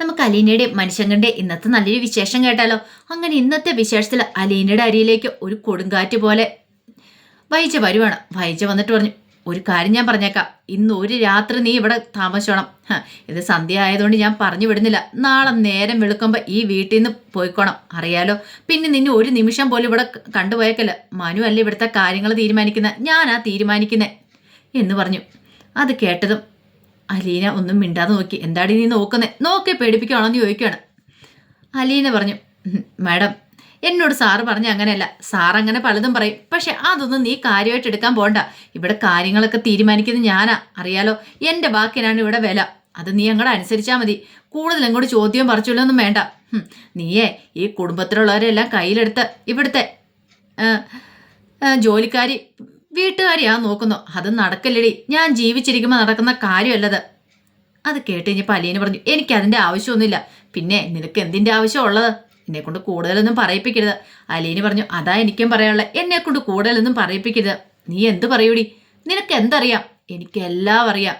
നമുക്ക് അലീനയുടെ മനുഷ്യങ്കന്റെ ഇന്നത്തെ നല്ലൊരു വിശേഷം കേട്ടാലോ? അങ്ങനെ ഇന്നത്തെ വിശേഷത്തിൽ അലീനയുടെ അരിയിലേക്ക് ഒരു കൊടുങ്കാറ്റ് പോലെ വൈജ വരുവാണ്. വൈജ വന്നിട്ട് പറഞ്ഞു ഒരു കാര്യം ഞാൻ പറഞ്ഞേക്കാം. ഇന്ന് ഒരു രാത്രി നീ ഇവിടെ താമസിച്ചോണം. ഇത് സന്ധ്യ ആയതുകൊണ്ട് ഞാൻ പറഞ്ഞു വിടുന്നില്ല. നാളെ നേരം വെളുക്കുമ്പോൾ ഈ വീട്ടിൽ നിന്ന് പോയിക്കോണം. അറിയാലോ? പിന്നെ നിന്നെ ഒരു നിമിഷം പോലും ഇവിടെ കണ്ടുപോയേക്കല്ല. മനു അല്ല ഇവിടുത്തെ കാര്യങ്ങൾ തീരുമാനിക്കുന്ന? ഞാനാ തീരുമാനിക്കുന്നേ? എന്ന് പറഞ്ഞു. അത് കേട്ടതും അലീന ഒന്നും മിണ്ടാതെ നോക്കി. എന്താടി നീ നോക്കുന്നേ? നോക്കി പേടിപ്പിക്കുകയാണോ എന്ന് ചോദിക്കുകയാണ് അലീന പറഞ്ഞു മാഡം എന്നോട് സാറ് പറഞ്ഞ അങ്ങനെയല്ല. സാർ അങ്ങനെ പലതും പറയും. പക്ഷെ അതൊന്നും നീ കാര്യമായിട്ട് എടുക്കാൻ പോണ്ട. ഇവിടെ കാര്യങ്ങളൊക്കെ തീരുമാനിക്കുന്നത് ഞാനാ. അറിയാലോ എന്റെ ബാക്കിനാണ് ഇവിടെ വില. അത് നീ അങ്ങോട്ട് അനുസരിച്ചാൽ മതി. കൂടുതൽ അങ്ങോട്ട് ചോദ്യം പറിച്ചുള്ളൊന്നും വേണ്ട. നീയേ ഈ കുടുംബത്തിലുള്ളവരെല്ലാം കയ്യിലെടുത്ത് ഇവിടുത്തെ ജോലിക്കാരി വീട്ടുകാരിയാ നോക്കുന്നു. അത് നടക്കില്ലടി. ഞാൻ ജീവിച്ചിരിക്കുമ്പോൾ നടക്കുന്ന കാര്യമല്ലത്. അത് കേട്ട് കഴിഞ്ഞപ്പോൾ അലീന പറഞ്ഞു എനിക്ക് അതിന്റെ ആവശ്യമൊന്നുമില്ല. പിന്നെ നിനക്ക് എന്തിന്റെ ആവശ്യം ഉള്ളത് കൊണ്ട് കൂടുതലൊന്നും പറയിപ്പിക്കരുത്. അലീന പറഞ്ഞു അതാ എനിക്കും പറയാനുള്ളത് എന്നെ കൊണ്ട് കൂടുതലൊന്നും പറയിപ്പിക്കരുത്. നീ എന്ത് പറയൂടി? നിനക്ക് എന്തറിയാം? എനിക്കെല്ലാം അറിയാം.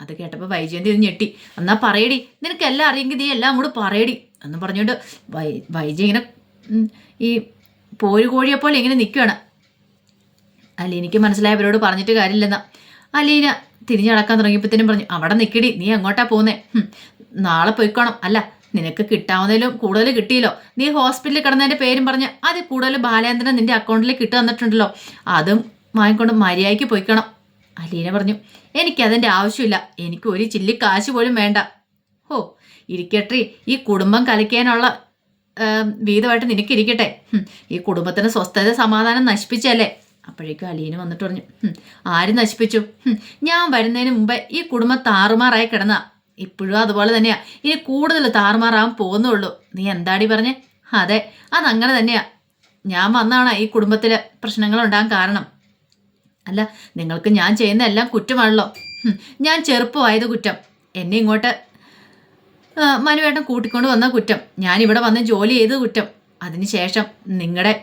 അത് കേട്ടപ്പോൾ വൈജയന്തി ഇത് ഞെട്ടി. എന്നാ പറയടി. നിനക്ക് എല്ലാം അറിയെങ്കിൽ നീ എല്ലാം കൂടെ പറയടി. എന്ന് പറഞ്ഞുകൊണ്ട് വൈ വൈജയ ഇങ്ങനെ ഈ പോലെ ഇങ്ങനെ നിൽക്കുകയാണ് അലീനയ്ക്ക് മനസ്സിലായവരോട് പറഞ്ഞിട്ട് കാര്യമില്ലെന്ന. അലീന തിരിഞ്ഞടക്കാൻ തുടങ്ങിയപ്പോഴത്തേനും പറഞ്ഞു അവിടെ നിൽക്കടി നീ എങ്ങോട്ടാ പോകുന്നേ നാളെ പോയിക്കോണം. അല്ല നിനക്ക് കിട്ടാവുന്നതിലും കൂടുതൽ കിട്ടിയല്ലോ. നീ ഹോസ്പിറ്റലിൽ കിടന്നതിന്റെ പേരും പറഞ്ഞ് അത് കൂടുതൽ ബാലേന്ദ്രൻ നിന്റെ അക്കൗണ്ടിൽ കിട്ടു തന്നിട്ടുണ്ടല്ലോ. അതും വാങ്ങിക്കൊണ്ട് മര്യാദയ്ക്ക് പോയിക്കണം. അലീന പറഞ്ഞു എനിക്കതിന്റെ ആവശ്യമില്ല. എനിക്ക് ഒരു ചില്ലി കാശ് പോലും വേണ്ട. ഹോ ഇരിക്കട്ടെ. ഈ കുടുംബം കലയ്ക്കാനുള്ള വീതമായിട്ട് നിനക്കിരിക്കട്ടെ. ഈ കുടുംബത്തിന് സ്വസ്ഥത സമാധാനം നശിപ്പിച്ചല്ലേ? അപ്പോഴേക്കും അലീന വന്നിട്ട് പറഞ്ഞു ആര് നശിപ്പിച്ചു? ഞാൻ വരുന്നതിന് മുമ്പേ ഈ കുടുംബം താറുമാറായി കിടന്ന. ഇപ്പോഴും അതുപോലെ തന്നെയാ. ഇനി കൂടുതൽ താറുമാറാകാൻ പോകുന്നുള്ളൂ. നീ എന്താടി പറഞ്ഞേ? അതെ അതങ്ങനെ തന്നെയാ. ഞാൻ വന്നാണ് ഈ കുടുംബത്തിലെ പ്രശ്നങ്ങൾ ഉണ്ടാകാൻ കാരണം. അല്ല നിങ്ങൾക്ക് ഞാൻ ചെയ്യുന്ന എല്ലാം കുറ്റമാണല്ലോ. ഞാൻ ചെറുപ്പമായത് കുറ്റം. എന്നെ ഇങ്ങോട്ട് മനുവേട്ടൻ കൂട്ടിക്കൊണ്ട് വന്ന കുറ്റം. ഞാനിവിടെ വന്ന് ജോലി ചെയ്ത കുറ്റം. അതിനുശേഷം നിങ്ങളുടെ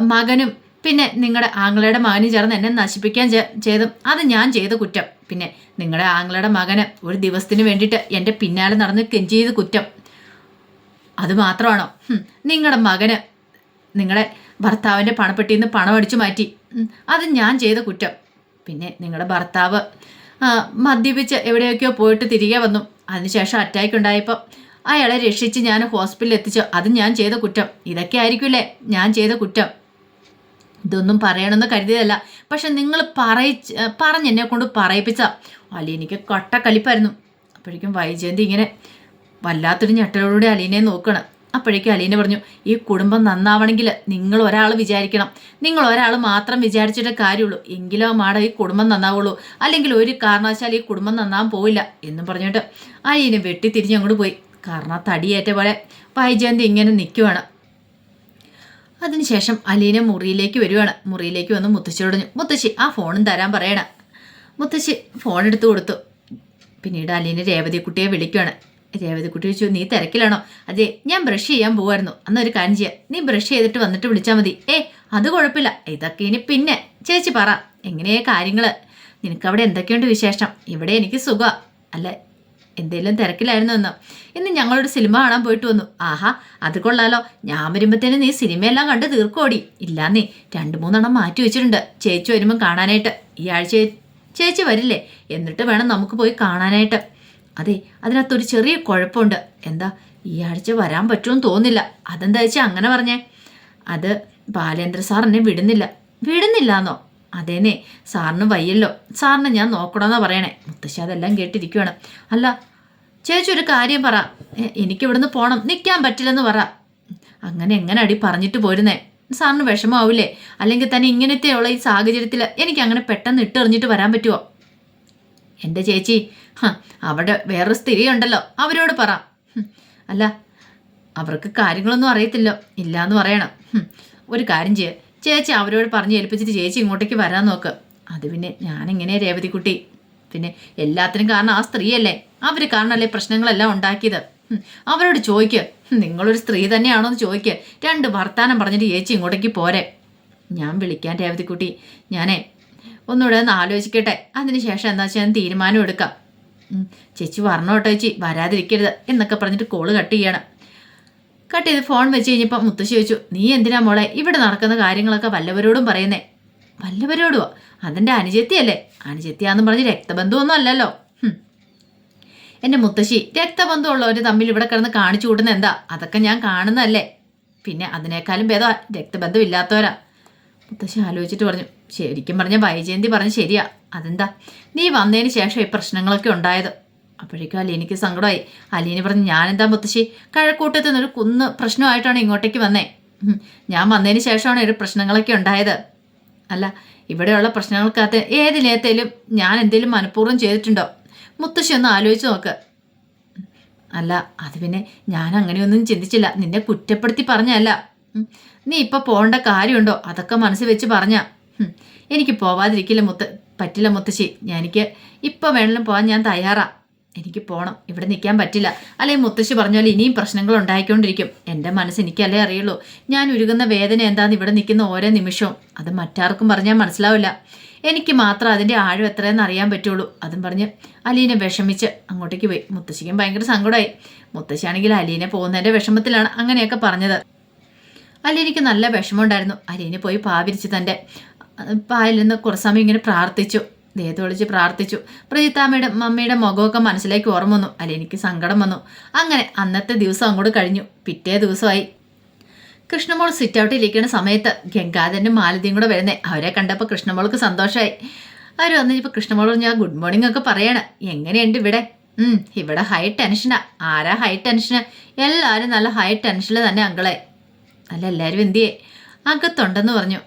മകനും പിന്നെ നിങ്ങളുടെ ആങ്ങളയുടെ മകനും ചേർന്ന് എന്നെ നശിപ്പിക്കാൻ ചെയ്തും. അത് ഞാൻ ചെയ്ത കുറ്റം. പിന്നെ നിങ്ങളുടെ ആങ്ങളയുടെ മകന് ഒരു ദിവസത്തിന് വേണ്ടിയിട്ട് എന്റെ പിന്നാലെ നടന്ന് കെഞ്ചി ചെയ്ത കുറ്റം. അത് മാത്രമാണോ? നിങ്ങളുടെ മകന് നിങ്ങളുടെ ഭർത്താവിന്റെ പണപ്പെട്ടിയിൽ നിന്ന് പണം അടിച്ചു മാറ്റി. അത് ഞാൻ ചെയ്ത കുറ്റം. പിന്നെ നിങ്ങളുടെ ഭർത്താവ് മദ്യപിച്ച് എവിടെയൊക്കെയോ പോയിട്ട് തിരികെ വന്നു. അതിനുശേഷം അറ്റാക്ക് ഉണ്ടായപ്പോൾ അയാളെ രക്ഷിച്ച് ഞാൻ ഹോസ്പിറ്റലിൽ എത്തിച്ചു. അത് ഞാൻ ചെയ്ത കുറ്റം. ഇതൊക്കെ ആയിരിക്കില്ലേ? ഞാൻ ചെയ്ത കുറ്റം. ഇതൊന്നും പറയണമെന്ന് കരുതിയതല്ല. പക്ഷെ നിങ്ങൾ പറയിച്ച് പറഞ്ഞ് എന്നെ കൊണ്ട് പറയിപ്പിച്ച അലീനയ്ക്ക് കട്ടക്കലിപ്പായിരുന്നു അപ്പോഴേക്കും വൈജയന്തി ഇങ്ങനെ വല്ലാത്തൊരു ഞെട്ടലോടുകൂടി അലീനെ നോക്കണം. അപ്പോഴേക്കും അലീന പറഞ്ഞു ഈ കുടുംബം നന്നാവണമെങ്കിൽ നിങ്ങൾ ഒരാൾ വിചാരിക്കണം. നിങ്ങൾ ഒരാൾ മാത്രം വിചാരിച്ചിട്ടേ കാര്യമുള്ളൂ. എങ്കിലോ മാട ഈ കുടുംബം നന്നാവുള്ളൂ. അല്ലെങ്കിൽ ഒരു കാരണവശാൽ ഈ കുടുംബം നന്നാവാൻ പോവില്ല. എന്നും പറഞ്ഞിട്ട് അലീനെ വെട്ടി തിരിഞ്ഞ് അങ്ങോട്ട് പോയി. കാരണം തടിയേറ്റ പോലെ വൈജയന്തി ഇങ്ങനെ നിൽക്കുവാണ് അതിനുശേഷം അലീന മുറിയിലേക്ക് വരുവാണ്. മുറിയിലേക്ക് വന്ന് മുത്തശ്ശിയോടഞ്ഞു മുത്തശ്ശി ആ ഫോണും തരാൻ പറയണം. മുത്തശ്ശി ഫോൺ എടുത്തു കൊടുത്തു. പിന്നീട് അലീന രേവതിക്കുട്ടിയെ വിളിക്കുവാണ്. രേവതിക്കുട്ടി ചോദിച്ചു നീ തിരക്കിലാണോ? അതെ ഞാൻ ബ്രഷ് ചെയ്യാൻ പോവായിരുന്നു. അന്നൊരു കാര്യം ചെയ്യാം. നീ ബ്രഷ് ചെയ്തിട്ട് വന്നിട്ട് വിളിച്ചാൽ മതി. ഏ അത് കുഴപ്പമില്ല. ഇതൊക്കെ ഇനി പിന്നെ. ചേച്ചി പറ. എങ്ങനെയാ കാര്യങ്ങൾ നിനക്കവിടെ എന്തൊക്കെയുണ്ട് വിശേഷം? ഇവിടെ എനിക്ക് സുഖ. അല്ല എന്തേലും തിരക്കിലായിരുന്നു എന്ന് ഇന്ന് ഞങ്ങളൊരു സിനിമ കാണാൻ പോയിട്ട് വന്നു. ആഹാ അത് കൊള്ളാലോ. ഞാൻ വരുമ്പത്തേനും നീ സിനിമയെല്ലാം കണ്ട് തീർക്കോടി. ഇല്ലാന്നേ രണ്ട് മൂന്നെണ്ണം മാറ്റി വെച്ചിട്ടുണ്ട്. ചേച്ചി വരുമ്പം കാണാനായിട്ട്. ഈ ആഴ്ച ചേച്ചി വരില്ലേ? എന്നിട്ട് വേണം നമുക്ക് പോയി കാണാനായിട്ട്. അതെ അതിനകത്തൊരു ചെറിയ കുഴപ്പമുണ്ട്. എന്താ ഈ ആഴ്ച വരാൻ പറ്റുമെന്ന് തോന്നില്ല അതെന്താ വെച്ചാൽ അങ്ങനെ പറഞ്ഞേ? അത് ബാലേന്ദ്ര സാർ എന്നെ വിടുന്നില്ല. വിടുന്നില്ലാന്നോ? അതേനെ സാറിന് വയ്യല്ലോ. സാറിന് ഞാൻ നോക്കണമെന്നാ പറയണേ. മുത്തശ്ശി അതെല്ലാം കേട്ടിരിക്കുവാണ്. അല്ല ചേച്ചി ഒരു കാര്യം പറ. എനിക്കിവിടുന്ന് പോകണം നിൽക്കാൻ പറ്റില്ലെന്ന് പറ. അങ്ങനെ എങ്ങനെ അടി പറഞ്ഞിട്ട് പോരുന്നേ? സാറിന് വിഷമാവില്ലേ അല്ലെങ്കിൽ തന്നെ ഇങ്ങനത്തെയുള്ള ഈ സാഹചര്യത്തിൽ എനിക്ക് അങ്ങനെ പെട്ടെന്ന് ഇട്ടെറിഞ്ഞിട്ട് വരാൻ പറ്റുമോ എന്റെ ചേച്ചി അവിടെ വേറൊരു സ്ത്രീ ഉണ്ടല്ലോ അവരോട് പറ. അല്ല അവർക്ക് കാര്യങ്ങളൊന്നും അറിയത്തില്ലോ. ഇല്ലയെന്ന് പറയണം. ഒരു കാര്യം ചെയ്യ. ചേച്ചി അവരോട് പറഞ്ഞ് ഏൽപ്പിച്ചിട്ട് ചേച്ചി ഇങ്ങോട്ടേക്ക് വരാൻ നോക്ക്. അത് പിന്നെ ഞാനിങ്ങനെ രേവതിക്കുട്ടി? പിന്നെ എല്ലാത്തിനും കാരണം ആ സ്ത്രീയല്ലേ? അവർ കാരണമല്ലേ പ്രശ്നങ്ങളെല്ലാം ഉണ്ടാക്കിയത്? അവരോട് ചോദിക്ക് നിങ്ങളൊരു സ്ത്രീ തന്നെയാണോ എന്ന് ചോദിക്ക് രണ്ട് വർത്താനം പറഞ്ഞിട്ട് ചേച്ചി ഇങ്ങോട്ടേക്ക് പോരെ. ഞാൻ വിളിക്കാൻ രേവതിക്കുട്ടി. ഞാനേ ഒന്നുകൂടെ ഒന്ന് ആലോചിക്കട്ടെ. അതിനുശേഷം എന്താ വെച്ചാൽ ഞാൻ തീരുമാനം എടുക്കാം. ചേച്ചി വരണോട്ടോ ചേച്ചി? വരാതിരിക്കരുത് എന്നൊക്കെ പറഞ്ഞിട്ട് കോൾ കട്ട് ചെയ്യണം. കട്ട് ചെയ്ത് ഫോൺ വെച്ച് കഴിഞ്ഞപ്പോൾ മുത്തശ്ശി ചോദിച്ചു നീ എന്തിനാ മോളെ ഇവിടെ നടക്കുന്ന കാര്യങ്ങളൊക്കെ വല്ലവരോടും പറയുന്നേ? വല്ലവരോടുവോ? അതെന്റെ അനുജത്തിയല്ലേ? അനുജത്തിയാന്ന് പറഞ്ഞ് രക്തബന്ധമൊന്നും അല്ലല്ലോ. എന്റെ മുത്തശ്ശി രക്തബന്ധമുള്ളവർ തമ്മിൽ ഇവിടെ കിടന്ന് കാണിച്ചു കൂട്ടുന്ന എന്താ? അതൊക്കെ ഞാൻ കാണുന്നതല്ലേ? പിന്നെ അതിനേക്കാളും ഭേദം രക്തബന്ധം ഇല്ലാത്തവരാ. മുത്തശ്ശി ആലോചിച്ചിട്ട് പറഞ്ഞു ശരിക്കും പറഞ്ഞ വൈജയന്തി പറഞ്ഞ് ശരിയാ. അതെന്താ? നീ വന്നതിന് ശേഷം ഈ പ്രശ്നങ്ങളൊക്കെ ഉണ്ടായത്. അപ്പോഴേക്കും അലീനിക്ക് സങ്കടമായി. അലീനി പറഞ്ഞു എന്താ മുത്തശ്ശി? കഴക്കൂട്ടത്ത് നിന്നൊരു കുന്ന് പ്രശ്നമായിട്ടാണ് ഇങ്ങോട്ടേക്ക് വന്നേ. ഞാൻ വന്നതിന് ശേഷമാണ് ഒരു പ്രശ്നങ്ങളൊക്കെ ഉണ്ടായത്. അല്ല ഇവിടെയുള്ള പ്രശ്നങ്ങൾക്കകത്ത് ഏത് നേരത്തേലും ഞാൻ എന്തെങ്കിലും മനഃപൂർവം ചെയ്തിട്ടുണ്ടോ? മുത്തശ്ശി ഒന്ന് ആലോചിച്ച് നോക്ക്. അല്ല അത് പിന്നെ ഞാൻ അങ്ങനെയൊന്നും ചിന്തിച്ചില്ല. നിന്നെ കുറ്റപ്പെടുത്തി പറഞ്ഞല്ല. നീ ഇപ്പം പോകേണ്ട കാര്യമുണ്ടോ? അതൊക്കെ മനസ്സിൽ വെച്ച് പറഞ്ഞ. എനിക്ക് പോവാതിരിക്കില്ല മുത്ത പറ്റില്ല മുത്തശ്ശി. എനിക്ക് ഇപ്പം വേണമെങ്കിലും പോകാൻ ഞാൻ തയ്യാറാ. എനിക്ക് പോകണം ഇവിടെ നിൽക്കാൻ പറ്റില്ല. അല്ലെ മുത്തശ്ശി പറഞ്ഞാൽ ഇനിയും പ്രശ്നങ്ങൾ ഉണ്ടായിക്കൊണ്ടിരിക്കും. എന്റെ മനസ്സ് എനിക്കല്ലേ അറിയുള്ളൂ. ഞാൻ ഉരുകുന്ന വേദന എന്താന്ന് ഇവിടെ നിൽക്കുന്ന ഓരോ നിമിഷവും. അത് മറ്റാർക്കും പറഞ്ഞാൽ മനസ്സിലാവില്ല. എനിക്ക് മാത്രം അതിന്റെ ആഴം എത്രയെന്ന് അറിയാൻ പറ്റുള്ളൂ. അതും പറഞ്ഞ് അലീനെ വിഷമിച്ച് അങ്ങോട്ടേക്ക് പോയി. മുത്തശ്ശിക്കും ഭയങ്കര സങ്കടമായി. മുത്തശ്ശിയാണെങ്കിൽ അലീനെ പോകുന്നതിന്റെ വിഷമത്തിലാണ് അങ്ങനെയൊക്കെ പറഞ്ഞത്. അലീനയ്ക്ക് നല്ല വിഷമമുണ്ടായിരുന്നു. അലീനെ പോയി പാവിരിച്ച് തന്റെ പായലിൽ നിന്ന് കുറച്ച് സമയം ഇങ്ങനെ പ്രാർത്ഥിച്ചു. ദേഹത്ത് വിളിച്ച് പ്രാർത്ഥിച്ചു. പ്രജിത്താമ്മയുടെ മമ്മിയുടെ മുഖമൊക്കെ മനസ്സിലേക്ക് ഓർമ്മ വന്നു. അല്ല എനിക്ക് സങ്കടം വന്നു. അങ്ങനെ അന്നത്തെ ദിവസം അങ്ങോട്ട് കഴിഞ്ഞു. പിറ്റേ ദിവസമായി. കൃഷ്ണമോൾ സിറ്റ് ഔട്ടിൽ ഇരിക്കുന്ന സമയത്ത് ഗംഗാധരനും മാലതിയും കൂടെ വരുന്നേ. അവരെ കണ്ടപ്പോൾ കൃഷ്ണമോൾക്ക് സന്തോഷമായി അവർ വന്നിപ്പോൾ കൃഷ്ണമോൾ ഞാൻ ഗുഡ് മോർണിംഗ് ഒക്കെ പറയാണ്. എങ്ങനെയുണ്ട് ഇവിടെ? ഇവിടെ ഹൈ ടെൻഷനാ ആരാ ഹൈ ടെൻഷന് എല്ലാവരും നല്ല ഹൈ ടെൻഷനിൽ തന്നെ അങ്കളെ. അല്ല എല്ലാവരും എന്തിയേ? അകത്തുണ്ടെന്ന് പറഞ്ഞു.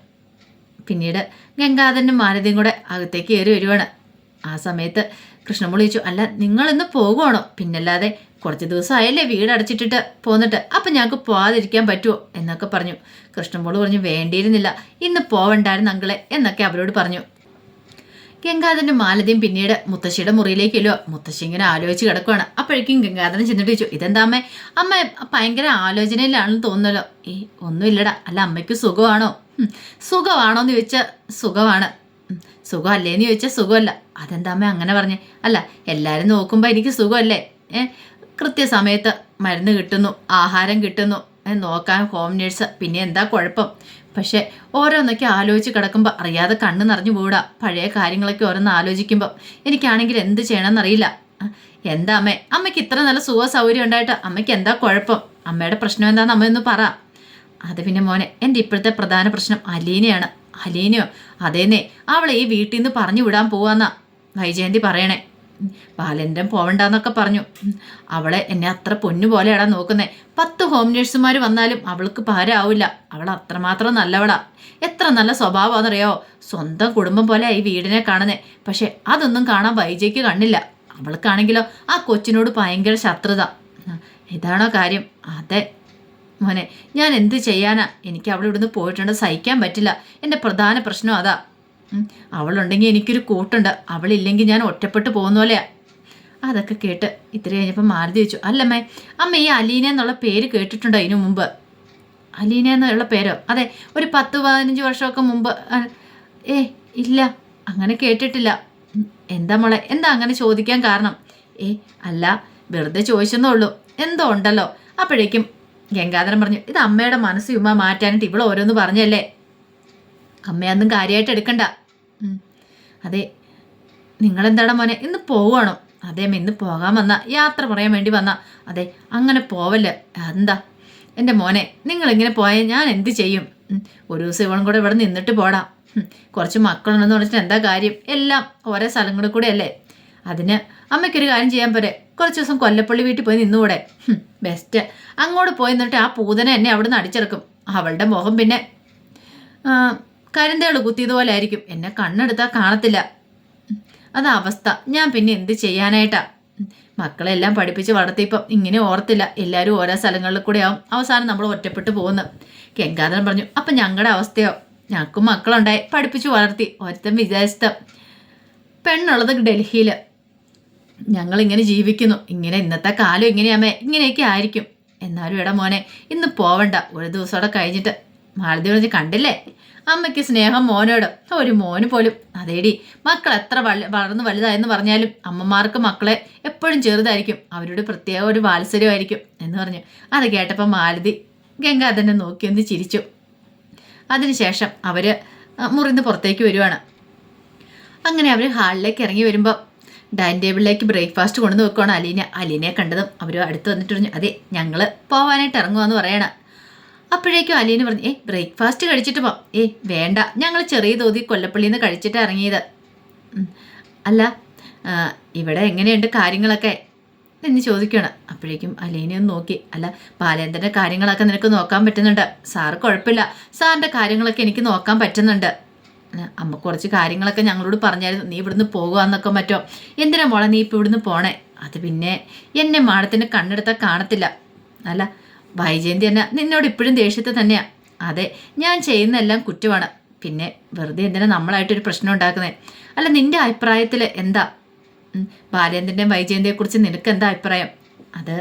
പിന്നീട് ഗംഗാധരനും മാലതിയും കൂടെ അകത്തേക്ക് കയറി വരുവാണ്. ആ സമയത്ത് കൃഷ്ണമോൾ ചോദിച്ചു അല്ല നിങ്ങളിന്ന് പോകുവാണോ? പിന്നല്ലാതെ കുറച്ച് ദിവസമായല്ലേ വീട് അടച്ചിട്ടിട്ട് പോന്നിട്ട്. അപ്പം ഞങ്ങൾക്ക് പോകാതിരിക്കാൻ പറ്റുമോ എന്നൊക്കെ പറഞ്ഞു. കൃഷ്ണമോൾ പറഞ്ഞു വേണ്ടിയിരുന്നില്ല. ഇന്ന് പോവണ്ടായിരുന്നു അങ്കിളെ എന്നൊക്കെ അവരോട് പറഞ്ഞു. ഗംഗാധരനും മാലതിയും പിന്നീട് മുത്തശ്ശിയുടെ മുറിയിലേക്കല്ലോ മുത്തശ്ശി ഇങ്ങനെ ആലോചിച്ച് കിടക്കുവാണ്. അപ്പോഴേക്കും ഗംഗാധരൻ ചെന്നിട്ട് ചോദിച്ചു ഇതെന്താ അമ്മേ ഭയങ്കര ആലോചനയിലാണെന്ന് തോന്നുന്നല്ലോ. ഏ ഒന്നുമില്ലടാ. അല്ല അമ്മയ്ക്ക് സുഖമാണോ? സുഖമാണോ എന്ന് ചോദിച്ചാൽ സുഖമാണ്. സുഖമല്ലേന്ന് ചോദിച്ചാൽ സുഖമല്ല. അതെന്താ അമ്മ അങ്ങനെ പറഞ്ഞേ? അല്ല എല്ലാവരും നോക്കുമ്പോൾ എനിക്ക് സുഖമല്ലേ? ഏ കൃത്യസമയത്ത് മരുന്ന് കിട്ടുന്നു ആഹാരം കിട്ടുന്നു നോക്കാൻ ഹോം നേഴ്സ് പിന്നെ എന്താ കുഴപ്പം? പക്ഷെ ഓരോന്നൊക്കെ ആലോചിച്ച് കിടക്കുമ്പോൾ അറിയാതെ കണ്ണ് നിറഞ്ഞു പോടാ പഴയ കാര്യങ്ങളൊക്കെ ഓരോന്ന് ആലോചിക്കുമ്പോൾ എനിക്കാണെങ്കിൽ എന്ത് ചെയ്യണമെന്നറിയില്ല. എന്താ അമ്മേ? അമ്മയ്ക്ക് ഇത്ര നല്ല സുഖ സൗകര്യം ഉണ്ടായിട്ട് അമ്മയ്ക്ക് എന്താ കുഴപ്പം? അമ്മയുടെ പ്രശ്നം എന്താണെന്ന് അമ്മയൊന്ന് പറ. അത് പിന്നെ മോനെ എന്റെ ഇപ്പോഴത്തെ പ്രധാന പ്രശ്നം അലീനയാണ്. അലീനയോ? അതേന്നേ അവളെ ഈ വീട്ടിൽ നിന്ന് പറഞ്ഞു വിടാൻ പോവാന്നാ വൈജയന്തി പറയണേ. ബാലേന്ദ്രൻ പോവണ്ടെന്നൊക്കെ പറഞ്ഞു. അവളെ എന്നെ അത്ര പൊന്നു പോലെയാടാ നോക്കുന്നേ. പത്ത് ഹോം നേഴ്സുമാർ വന്നാലും അവൾക്ക് ഭാരമാവില്ല അവൾ അത്രമാത്രം നല്ലവളാ. എത്ര നല്ല സ്വഭാവമാണെന്നറിയോ? സ്വന്തം കുടുംബം പോലെ ഈ വീടിനെ കാണുന്നേ. പക്ഷേ അതൊന്നും കാണാൻ വൈജയ്ക്ക് കണ്ണില്ല. അവൾക്കാണെങ്കിലോ ആ കൊച്ചിനോട് ഭയങ്കര ശത്രുത. ഇതാണോ കാര്യം? അതെ. മോനെ ഞാൻ എന്ത് ചെയ്യാനാ? എനിക്ക് അവളിവിടുന്ന് പോയിട്ടുണ്ട്. സഹിക്കാൻ പറ്റില്ല. എന്റെ പ്രധാന പ്രശ്നം അതാ. അവളുണ്ടെങ്കിൽ എനിക്കൊരു കൂട്ടുണ്ട്. അവളില്ലെങ്കിൽ ഞാൻ ഒറ്റപ്പെട്ടു പോകുന്ന പോലെയാ. അതൊക്കെ കേട്ട് ഇത്ര കഴിഞ്ഞപ്പോൾ മാരുതി ചോദിച്ചു അല്ലമ്മേ അമ്മ ഈ അലീന എന്നുള്ള പേര് കേട്ടിട്ടുണ്ടോ ഇതിനു മുമ്പ്? അലീന എന്നുള്ള പേരോ? അതെ ഒരു പത്ത് പതിനഞ്ച് വർഷമൊക്കെ മുമ്പ്. ഏ ഇല്ല അങ്ങനെ കേട്ടിട്ടില്ല. എന്താ മോളെ എന്താ അങ്ങനെ ചോദിക്കാൻ കാരണം? ഏ അല്ല വെറുതെ ചോദിച്ചെന്നേ ഉള്ളൂ. എന്തോ ഉണ്ടല്ലോ. അപ്പോഴേക്കും ഗംഗാധരൻ പറഞ്ഞു ഇത് അമ്മയുടെ മനസ്സ് ചുമ്മാ മാറ്റാനായിട്ട് ഇവിടെ ഓരോന്ന് പറഞ്ഞല്ലേ? അമ്മയൊന്നും കാര്യമായിട്ട് എടുക്കണ്ട. അതെ നിങ്ങളെന്താടാ മോനെ ഇന്ന് പോവുകയാണോ? അതെ അമ്മ ഇന്ന് പോകാൻ വന്ന യാത്ര പറയാൻ വേണ്ടി വന്ന. അതെ അങ്ങനെ പോവല്ല? എന്താ? എന്റെ മോനെ നിങ്ങളിങ്ങനെ പോയാൽ ഞാൻ എന്ത് ചെയ്യും? ഒരു ദിവസം ഇവളും കൂടെ ഇവിടെ നിന്നിട്ട് പോടാം. കുറച്ച് മക്കളുണ്ടെന്ന് പറഞ്ഞിട്ട് എന്താ കാര്യം? എല്ലാം ഓരോ സ്ഥലങ്ങളിൽ കൂടെ അല്ലേ അതിന് അമ്മയ്ക്കൊരു കാര്യം ചെയ്യാൻ പോരെ. കുറച്ച് ദിവസം കൊല്ലപ്പള്ളി വീട്ടിൽ പോയി നിന്നുകൂടെ? ബെസ്റ്റ് അങ്ങോട്ട് പോയി നിന്നിട്ട് ആ പൂതനെ എന്നെ അവിടെ നിന്ന് അടിച്ചിറക്കും. അവളുടെ മുഖം പിന്നെ കരിന്തേൾ കുത്തിയതുപോലെ ആയിരിക്കും എന്നെ കണ്ണെടുത്താൽ കാണത്തില്ല. അത് അവസ്ഥ. ഞാൻ പിന്നെ എന്ത് ചെയ്യാനായിട്ടാ. മക്കളെല്ലാം പഠിപ്പിച്ച് വളർത്തിയപ്പം ഇങ്ങനെ ഓർത്തില്ല. എല്ലാവരും ഓരോ സ്ഥലങ്ങളിൽ കൂടെ ആവും. അവസാനം നമ്മൾ ഒറ്റപ്പെട്ടു പോകുന്നു. ഗംഗാധരൻ പറഞ്ഞു അപ്പം ഞങ്ങളുടെ അവസ്ഥയോ? ഞങ്ങൾക്കും മക്കളുണ്ടായി. പഠിപ്പിച്ച് വളർത്തി. ഒരുത്തൻ വിചാരിച്ചത് പെണ്ണുള്ളത് ഡൽഹിയിൽ ഞങ്ങളിങ്ങനെ ജീവിക്കുന്നു. ഇങ്ങനെ ഇന്നത്തെ കാലം ഇങ്ങനെയാമേ. ഇങ്ങനെയൊക്കെ ആയിരിക്കും. എന്നാലും ഇട മോനെ ഇന്ന് പോവണ്ട. ഒരു ദിവസം അവിടെ കഴിഞ്ഞിട്ട്. മാലദ്വീപ് കണ്ടില്ലേ? അമ്മയ്ക്ക് സ്നേഹം മോനോട്. ഒരു മോന് പോലും. അതേടി മക്കൾ എത്ര വള- വളർന്ന് വലുതായെന്ന് പറഞ്ഞാലും അമ്മമാർക്ക് മക്കളെ എപ്പോഴും ചെറുതായിരിക്കും. അവരോട് പ്രത്യേക ഒരു വാത്സര്യമായിരിക്കും എന്ന് പറഞ്ഞു. അത് കേട്ടപ്പോൾ മാലതി ഗംഗാധരനെ നോക്കി നോക്കിയൊന്ന് ചിരിച്ചു. അതിനുശേഷം അവർ മുറിന്ന് പുറത്തേക്ക് വരുവാണ്. അങ്ങനെ അവർ ഹാളിലേക്ക് ഇറങ്ങി വരുമ്പോൾ ഡൈനിങ് ടേബിളിലേക്ക് ബ്രേക്ക്ഫാസ്റ്റ് കൊണ്ടു വെക്കുവാണ് അലീന. അലീനയെ കണ്ടതും അവർ അടുത്ത് വന്നിട്ട് പറഞ്ഞു അതെ ഞങ്ങൾ പോവാനായിട്ട് ഇറങ്ങുവാന്ന് പറയണം. അപ്പോഴേക്കും അലീന പറഞ്ഞു ഏ ബ്രേക്ക്ഫാസ്റ്റ് കഴിച്ചിട്ട് പോ. ഏ വേണ്ട. ഞങ്ങൾ ചെറിയ തോതിൽ കൊല്ലപ്പള്ളിയിൽ നിന്ന് കഴിച്ചിട്ട് ഇറങ്ങിയത്. അല്ല ഇവിടെ എങ്ങനെയുണ്ട് കാര്യങ്ങളൊക്കെ? എന്ന് ചോദിക്കണം അപ്പോഴേക്കും അലീനെ ഒന്ന് നോക്കി. അല്ല ബാലേന്ദ്രന്റെ കാര്യങ്ങളൊക്കെ നിനക്ക് നോക്കാൻ പറ്റുന്നുണ്ട്. സാറ് കുഴപ്പമില്ല. സാറിന്റെ കാര്യങ്ങളൊക്കെ എനിക്ക് നോക്കാൻ പറ്റുന്നുണ്ട്. അമ്മ കുറച്ച് കാര്യങ്ങളൊക്കെ ഞങ്ങളോട് പറഞ്ഞായിരുന്നു. നീ ഇവിടുന്ന് പോകുകയെന്നൊക്കെ മറ്റോ? എന്തിനാ മോളെ നീ ഇപ്പോൾ ഇവിടുന്ന് പോണേ? അത് പിന്നെ എന്നെ മാഡത്തിന് കണ്ണെടുത്താൽ കാണത്തില്ല. അല്ല വൈജയന്തി എന്നാ നിന്നോട് ഇപ്പോഴും ദേഷ്യത്തെ തന്നെയാ. അതെ ഞാൻ ചെയ്യുന്നതെല്ലാം കുറ്റമാണ്. പിന്നെ വെറുതെ എന്തിനാ നമ്മളായിട്ടൊരു പ്രശ്നം ഉണ്ടാക്കുന്നത് അല്ല നിന്റെ അഭിപ്രായത്തിൽ എന്താ? ബാലേന്ദ്രന്റെയും വൈജയന്തിയെക്കുറിച്ച് നിനക്ക് എന്താ അഭിപ്രായം? അത്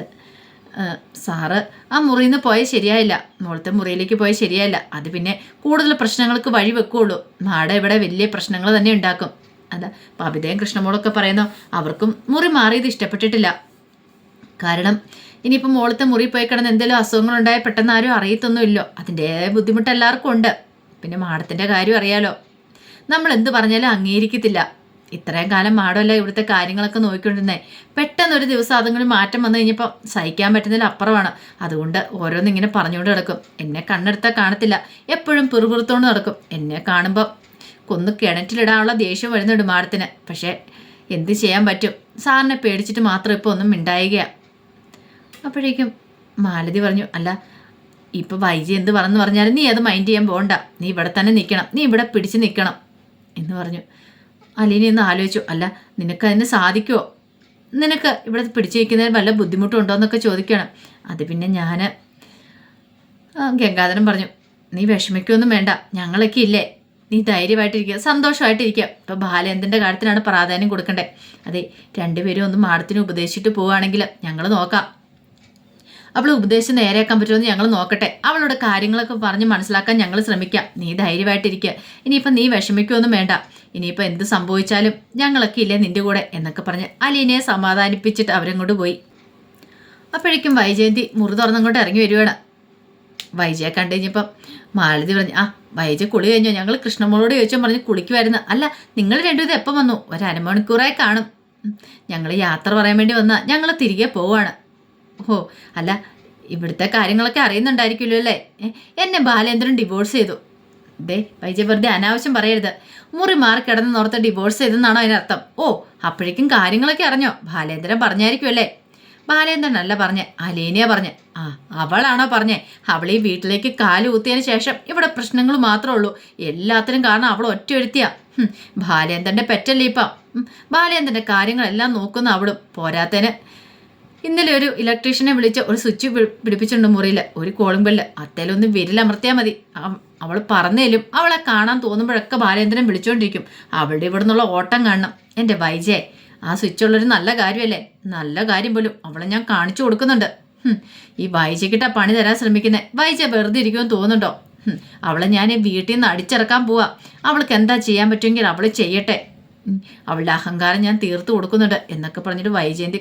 സാറ് ആ മുറിയിൽ നിന്ന് പോയാൽ ശരിയായില്ല. മുകളത്തെ മുറിയിലേക്ക് പോയാൽ ശരിയായില്ല. അത് പിന്നെ കൂടുതൽ പ്രശ്നങ്ങൾക്ക് വഴി വെക്കുകയുള്ളൂ നാടെ ഇവിടെ വലിയ പ്രശ്നങ്ങൾ തന്നെ ഉണ്ടാക്കും. അതാ പവിതയും കൃഷ്ണമോളൊക്കെ പറയുന്നു അവർക്കും മുറി മാറിയത് ഇഷ്ടപ്പെട്ടിട്ടില്ല. കാരണം ഇനിയിപ്പോൾ മോളത്തെ മുറി പോയി കിടന്ന് എന്തെങ്കിലും അസുഖങ്ങളുണ്ടായ പെട്ടെന്ന് ആരും അറിയത്തൊന്നുമില്ലോ. അതിന്റെ ബുദ്ധിമുട്ട് എല്ലാവർക്കും ഉണ്ട്. പിന്നെ മാഡത്തിന്റെ കാര്യം അറിയാലോ. നമ്മൾ എന്ത് പറഞ്ഞാലും അംഗീകരിക്കത്തില്ല. ഇത്രയും കാലം മാഡമല്ല ഇവിടുത്തെ കാര്യങ്ങളൊക്കെ നോക്കിക്കൊണ്ടിരുന്നേ. പെട്ടെന്ന് ഒരു ദിവസം അതെങ്കിലും മാറ്റം വന്നു കഴിഞ്ഞപ്പോൾ സഹിക്കാൻ പറ്റുന്നതിൽ അപ്പുറമാണ്. അതുകൊണ്ട് ഓരോന്ന് ഇങ്ങനെ പറഞ്ഞുകൊണ്ട് നടക്കും. എന്നെ കണ്ണെടുത്താൽ കാണത്തില്ല. എപ്പോഴും പിറുപിറുത്തോണ്ട് നടക്കും. എന്നെ കാണുമ്പോൾ കൊന്ന് കിണറ്റിലിടാനുള്ള ദേഷ്യം വരുന്നുണ്ട് മാഡത്തിന്. പക്ഷേ എന്ത് ചെയ്യാൻ പറ്റും? സാറിനെ പേടിച്ചിട്ട് മാത്രം ഇപ്പോൾ ഒന്നും മിണ്ടായികയാണ് അപ്പോഴേക്കും മാലതി പറഞ്ഞു അല്ല ഇപ്പോൾ വൈജി എന്ത് പറഞ്ഞു പറഞ്ഞാലും നീ അത് മൈൻഡ് ചെയ്യാൻ പോകണ്ട നീ ഇവിടെ തന്നെ നിൽക്കണം. നീ ഇവിടെ പിടിച്ച് നിൽക്കണം. എന്ന് പറഞ്ഞു. അലീന ഒന്ന് ആലോചിച്ചു അല്ല നിനക്ക് അതിന് സാധിക്കുമോ നിനക്ക് ഇവിടെ പിടിച്ചു നിൽക്കുന്നതിന് വല്ല ബുദ്ധിമുട്ടുണ്ടോ എന്നൊക്കെ ചോദിക്കണം. അത് പിന്നെ ഞാൻ ഗംഗാധരൻ പറഞ്ഞു നീ വിഷമിക്കൊന്നും വേണ്ട. ഞങ്ങളൊക്കെ ഇല്ലേ? നീ ധൈര്യമായിട്ടിരിക്കുക. സന്തോഷമായിട്ടിരിക്കുക. ഇപ്പം ബാലേന്ദ്രന്റെ കാര്യത്തിനാണ് പ്രാധാന്യം കൊടുക്കേണ്ടത് അതെ രണ്ടുപേരും ഒന്ന് മാഡത്തിന് ഉപദേശിച്ചിട്ട് പോവുകയാണെങ്കിൽ ഞങ്ങൾ നോക്കാം. അവൾ ഉപദേശം നേരെയാക്കാൻ പറ്റുമെന്ന് ഞങ്ങൾ നോക്കട്ടെ. അവളുടെ കാര്യങ്ങളൊക്കെ പറഞ്ഞ് മനസ്സിലാക്കാൻ ഞങ്ങൾ ശ്രമിക്കാം. നീ ധൈര്യമായിട്ടിരിക്കുക ഇനിയിപ്പം നീ വിഷമിക്കുമൊന്നും വേണ്ട. ഇനിയിപ്പോൾ എന്ത് സംഭവിച്ചാലും ഞങ്ങളൊക്കെ ഇല്ലേ നിന്റെ കൂടെ എന്നൊക്കെ പറഞ്ഞ് അലീനയെ സമാധാനിപ്പിച്ചിട്ട് അവരങ്ങോട്ട് പോയി. അപ്പോഴേക്കും വൈജയന്തി മുറി തുറന്നങ്ങോട്ട് ഇറങ്ങി വരുവാണ് വൈജയെ കണ്ടു കഴിഞ്ഞപ്പം മാലതി പറഞ്ഞു ആ വൈജ കുളി കഴിഞ്ഞോ? ഞങ്ങൾ കൃഷ്ണമോളോട് ചോദിച്ചാൽ പറഞ്ഞ് കുളിക്കുമായിരുന്നു അല്ല നിങ്ങൾ രണ്ടുപേരും എപ്പം വന്നു? ഒരു അരമണിക്കൂറായി കാണും. ഞങ്ങൾ യാത്ര പറയാൻ വേണ്ടി വന്നാൽ ഞങ്ങൾ തിരികെ പോവാണ്. ഓ അല്ല ഇവിടുത്തെ കാര്യങ്ങളൊക്കെ അറിയുന്നുണ്ടായിരിക്കുമല്ലോ അല്ലേ? എന്നെ ബാലേന്ദ്രൻ ഡിവോഴ്സ് ചെയ്തു. ദേ വൈജ വെറുതെ അനാവശ്യം പറയരുത്. മുറി മാറി കിടന്ന് നോർത്ത് ഡിവോഴ്സ് ചെയ്തെന്നാണോ അതിനർത്ഥം? ഓ അപ്പോഴേക്കും കാര്യങ്ങളൊക്കെ അറിഞ്ഞോ? ബാലേന്ദ്രൻ പറഞ്ഞായിരിക്കുമല്ലേ ബാലേന്ദ്രൻ അല്ല പറഞ്ഞേ അലീനയാ പറഞ്ഞേ. ആ അവളാണോ പറഞ്ഞേ? അവൾ ഈ വീട്ടിലേക്ക് കാൽ ശേഷം ഇവിടെ പ്രശ്നങ്ങൾ മാത്രമേ ഉള്ളൂ. എല്ലാത്തിനും കാരണം അവൾ ഒറ്റ ബാലേന്ദ്രന്റെ പെറ്റല്ലേ ഇപ്പം ബാലേന്ദ്രന്റെ കാര്യങ്ങളെല്ലാം നോക്കുന്ന അവളും പോരാത്തതിന് ഇന്നലെ ഒരു ഇലക്ട്രീഷ്യനെ വിളിച്ച് ഒരു സ്വിച്ച് പിടിപ്പിച്ചിട്ടുണ്ട് മുറിയിൽ ഒരു കോളിംഗ് ബെല്ല് അത്തേലൊന്ന് വിരലമർത്തിയാൽ മതി. അവൾ പറഞ്ഞേലും അവളെ കാണാൻ തോന്നുമ്പോഴൊക്കെ ബാലേന്ദ്രൻ വിളിച്ചുകൊണ്ടിരിക്കും അവളുടെ ഇവിടെ നിന്നുള്ള ഓട്ടം കാണണം. എന്റെ വൈജയെ ആ സ്വിച്ച് ഉള്ളൊരു നല്ല കാര്യമല്ലേ നല്ല കാര്യം പോലും അവളെ ഞാൻ കാണിച്ചു കൊടുക്കുന്നുണ്ട്. ഈ വൈജയ്ക്കിട്ട പണി തരാൻ ശ്രമിക്കുന്നത് വൈജ വെറുതെ ഇരിക്കുമെന്ന് തോന്നുന്നുണ്ടോ? അവളെ ഞാൻ വീട്ടിൽ നിന്ന് അടിച്ചിറക്കാൻ പോവാ. അവൾക്ക് എന്താ ചെയ്യാൻ പറ്റുമെങ്കിൽ അവൾ ചെയ്യട്ടെ. അവളുടെ അഹങ്കാരം ഞാൻ തീർത്തു കൊടുക്കുന്നുണ്ട് എന്നൊക്കെ പറഞ്ഞിട്ട് വൈജയന്തി